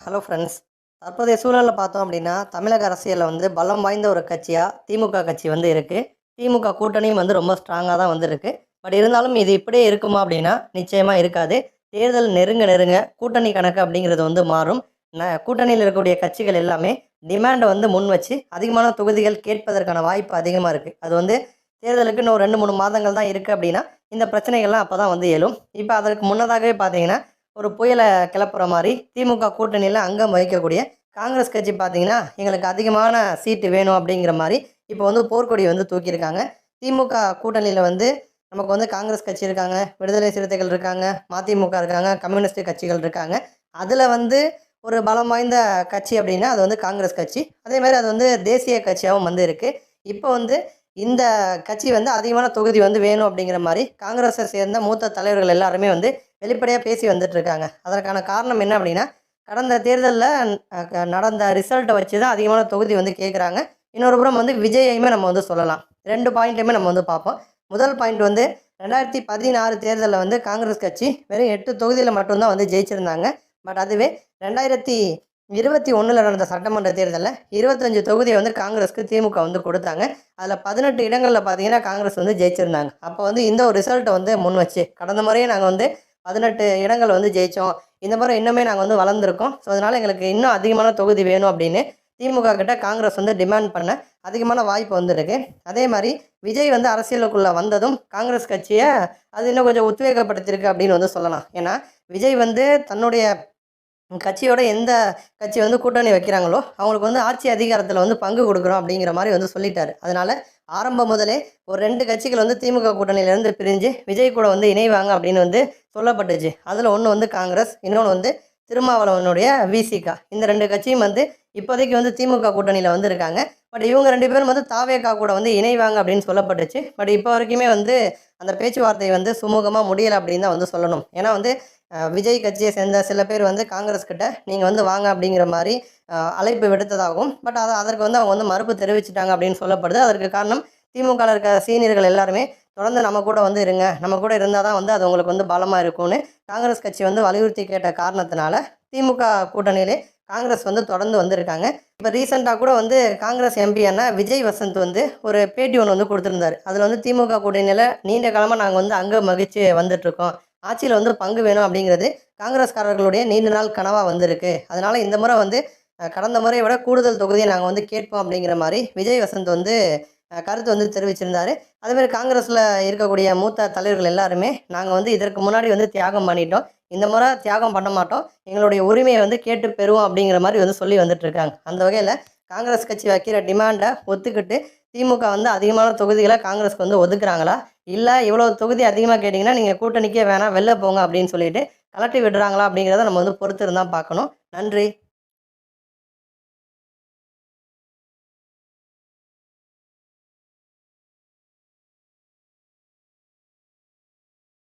Hello friends தற்போதைய சூழலில் பார்த்தோம் அப்படின்னா தமிழக அரசியலில் வந்து பலம் வாய்ந்த ஒரு கட்சியாக திமுக கட்சி வந்து இருக்குது திமுக கூட்டணியும் வந்து ரொம்ப ஸ்ட்ராங்காக தான் வந்து இருக்குது பட் இருந்தாலும் இது இப்படியே இருக்குமா அப்படின்னா நிச்சயமாக இருக்காது. தேர்தல் நெருங்க நெருங்க கூட்டணி கணக்கு அப்படிங்கிறது வந்து மாறும். ந கூட்டணியில் இருக்கக்கூடிய கட்சிகள் எல்லாமே டிமாண்டை வந்து முன் வச்சு அதிகமான தொகுதிகள் கேட்பதற்கான வாய்ப்பு அதிகமாக இருக்குது அது வந்து தேர்தலுக்கு இன்னும் ரெண்டு மூணு மாதங்கள் தான் இருக்குது அப்படின்னா இந்த பிரச்சனைகள்லாம் அப்போ தான் வந்து எழும். இப்போ அதற்கு முன்னதாகவே பார்த்தீங்கன்னா ஒரு புயலை கிளப்புற மாதிரி திமுக கூட்டணியில் அங்கம் வகிக்கக்கூடிய காங்கிரஸ் கட்சி பார்த்தீங்கன்னா எங்களுக்கு அதிகமான சீட்டு வேணும் அப்படிங்கிற மாதிரி இப்போ வந்து போர்க்கொடி வந்து தூக்கியிருக்காங்க. திமுக கூட்டணியில் வந்து நமக்கு வந்து காங்கிரஸ் கட்சி இருக்காங்க விடுதலை சிறுத்தைகள் இருக்காங்க மதிமுக இருக்காங்க கம்யூனிஸ்ட் கட்சிகள் இருக்காங்க. அதில் வந்து ஒரு பலம் வாய்ந்த கட்சி அப்படின்னா அது வந்து காங்கிரஸ் கட்சி. அதே மாதிரி அது வந்து தேசிய கட்சியாகவும் வந்து இருக்குது இப்போ வந்து இந்த கட்சி வந்து அதிகமான தொகுதி வந்து வேணும் அப்படிங்கிற மாதிரி காங்கிரஸை சேர்ந்த மூத்த தலைவர்கள் எல்லாருமே வந்து வெளிப்படையாக பேசி வந்துட்டுருக்காங்க அதற்கான காரணம் என்ன அப்படின்னா கடந்த தேர்தலில் நடந்த ரிசல்ட்டை வச்சு தான் அதிகமான தொகுதி வந்து கேட்குறாங்க இன்னொரு புறம் வந்து விஜயையுமே நம்ம வந்து சொல்லலாம். ரெண்டு பாயிண்ட்டையுமே நம்ம வந்து பார்ப்போம். முதல் பாயிண்ட் வந்து ரெண்டாயிரத்தி பதினாறு தேர்தலில் வந்து காங்கிரஸ் கட்சி வெறும் எட்டு தொகுதியில் மட்டும்தான் வந்து ஜெயிச்சிருந்தாங்க. பட் அதுவே ரெண்டாயிரத்தி இருபத்தி ஒன்றில் நடந்த சட்டமன்ற தேர்தலில் இருபத்தஞ்சு தொகுதியை வந்து காங்கிரஸ்க்கு திமுக வந்து கொடுத்தாங்க. அதில் பதினெட்டு இடங்களில் பார்த்தீங்கன்னா காங்கிரஸ் வந்து ஜெயிச்சிருந்தாங்க. அப்போ வந்து இந்த ஒரு ரிசல்ட்டை வந்து முன் வச்சு கடந்த முறையே நாங்கள் வந்து பதினெட்டு இடங்கள் வந்து ஜெயித்தோம் இந்த முறை இன்னுமே நாங்கள் வந்து வளர்ந்துருக்கோம். ஸோ அதனால் எங்களுக்கு இன்னும் அதிகமான தொகுதி வேணும் அப்படின்னு திமுக கிட்ட காங்கிரஸ் வந்து டிமாண்ட் பண்ண அதிகமான வாய்ப்பு வந்திருக்கு. அதே மாதிரி விஜய் வந்து அரசியலுக்குள்ளே வந்ததும் காங்கிரஸ் கட்சியை அது இன்னும் கொஞ்சம் உத்வேகப்படுத்தியிருக்கு அப்படின்னு வந்து சொல்லலாம். ஏன்னா விஜய் வந்து தன்னுடைய கட்சியோட எந்த கட்சி வந்து கூட்டணி வைக்கிறாங்களோ அவங்களுக்கு வந்து ஆட்சி அதிகாரத்தில் வந்து பங்கு கொடுக்குறோம் அப்படிங்கிற மாதிரி வந்து சொல்லிட்டாரு. அதனால ஆரம்பம் முதலே ஒரு ரெண்டு கட்சிகள் வந்து திமுக கூட்டணியிலேருந்து பிரிஞ்சு விஜய் கூட வந்து இணைவாங்க அப்படின்னு வந்து சொல்லப்பட்டுச்சு. அதில் ஒன்று வந்து காங்கிரஸ் இன்னொன்று வந்து திருமாவளவனுடைய விசிகா இந்த ரெண்டு கட்சியும் வந்து இப்போதைக்கு வந்து திமுக கூட்டணியில் வந்து இருக்காங்க. பட் இவங்க ரெண்டு பேரும் வந்து தாவேக்கா கூட வந்து இணைவாங்க அப்படின்னு சொல்லப்பட்டுச்சு. பட் இப்போ வரைக்குமே வந்து அந்த பேச்சுவார்த்தை வந்து சுமூகமாக முடியலை அப்படின்னு தான் வந்து சொல்லணும். ஏன்னா வந்து விஜய் கட்சியை சேர்ந்த சில பேர் வந்து காங்கிரஸ் கிட்ட நீங்கள் வந்து வாங்க அப்படிங்கிற மாதிரி அழைப்பு விடுத்ததாகவும் பட் அதை அதற்கு வந்து அவங்க வந்து மறுப்பு தெரிவிச்சிட்டாங்க அப்படின்னு சொல்லப்படுது. அதற்கு காரணம் திமுகவில் இருக்க சீனியர்கள் எல்லாருமே தொடர்ந்து நம்ம கூட வந்து இருங்க. நம்ம கூட இருந்தால் தான் வந்து அது உங்களுக்கு வந்து பலமாக இருக்கும்னு காங்கிரஸ் கட்சி வந்து வலியுறுத்தி கேட்ட காரணத்தினால திமுக கூட்டணியிலே காங்கிரஸ் வந்து தொடர்ந்து வந்திருக்காங்க. இப்போ ரீசெண்டாக கூட வந்து காங்கிரஸ் எம்பியான விஜய் வசந்த் வந்து ஒரு பேட்டி ஒன்று வந்து கொடுத்துருந்தாரு. அதில் வந்து திமுக கூட்டணியில் நீண்ட காலமாக நாங்கள் வந்து அங்கே மகிழ்ச்சி வந்துட்டுருக்கோம் ஆட்சியில் வந்து பங்கு வேணும் அப்படிங்கிறது காங்கிரஸ்காரர்களுடைய நீண்ட நாள் கனவாக வந்திருக்கு. அதனால் இந்த முறை வந்து கடந்த முறையை விட கூடுதல் தொகுதியை நாங்கள் வந்து கேட்போம் அப்படிங்கிற மாதிரி விஜய் வசந்த் வந்து கருத்து வந்து தெரிவிச்சிருந்தாரு. அதே காங்கிரஸில் இருக்கக்கூடிய மூத்த தலைவர்கள் எல்லாருமே நாங்கள் வந்து இதற்கு முன்னாடி வந்து தியாகம் பண்ணிட்டோம். இந்த முறை தியாகம் பண்ண மாட்டோம். எங்களுடைய உரிமையை வந்து கேட்டு பெறுவோம் அப்படிங்கிற மாதிரி வந்து சொல்லி வந்துட்டு இருக்காங்க அந்த வகையில் காங்கிரஸ் கட்சி வைக்கிற டிமாண்டை ஒத்துக்கிட்டு திமுக வந்து அதிகமான தொகுதிகளை காங்கிரஸ்க்கு வந்து ஒதுக்குறாங்களா? இல்லை இவ்வளோ தொகுதி அதிகமாக கேட்டிங்கன்னா நீங்கள் கூட்டணிக்கே வேணாம் வெளில போங்க அப்படின்னு சொல்லிட்டு கலட்டி விடுறாங்களா அப்படிங்கிறத நம்ம வந்து பொறுத்து இருந்தால் பார்க்கணும். நன்றி.